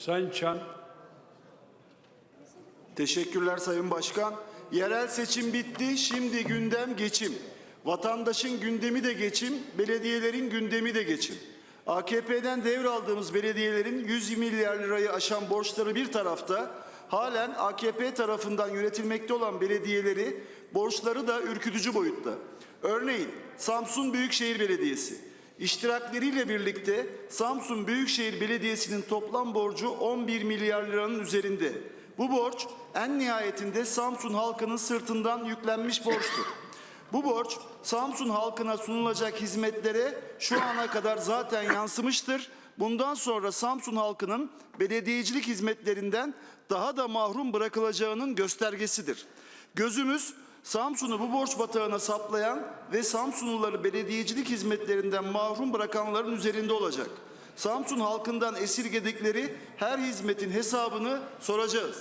Sayın Çan, Teşekkürler Sayın Başkan. Yerel seçim bitti, şimdi gündem geçim. Vatandaşın gündemi de geçim, belediyelerin gündemi de geçim. AKP'den devraldığımız belediyelerin 100 milyar lirayı aşan borçları bir tarafta, halen AKP tarafından yönetilmekte olan belediyeleri borçları da ürkütücü boyutta. Örneğin Samsun Büyükşehir Belediyesi İştirakleriyle birlikte Samsun Büyükşehir Belediyesi'nin toplam borcu 11 milyar liranın üzerinde. Bu borç en nihayetinde Samsun halkının sırtından yüklenmiş borçtur. Bu borç Samsun halkına sunulacak hizmetlere şu ana kadar zaten yansımıştır. Bundan sonra Samsun halkının belediyecilik hizmetlerinden daha da mahrum bırakılacağının göstergesidir. Gözümüz Samsun'u bu borç batağına saplayan ve Samsunluları belediyecilik hizmetlerinden mahrum bırakanların üzerinde olacak. Samsun halkından esirgedikleri her hizmetin hesabını soracağız.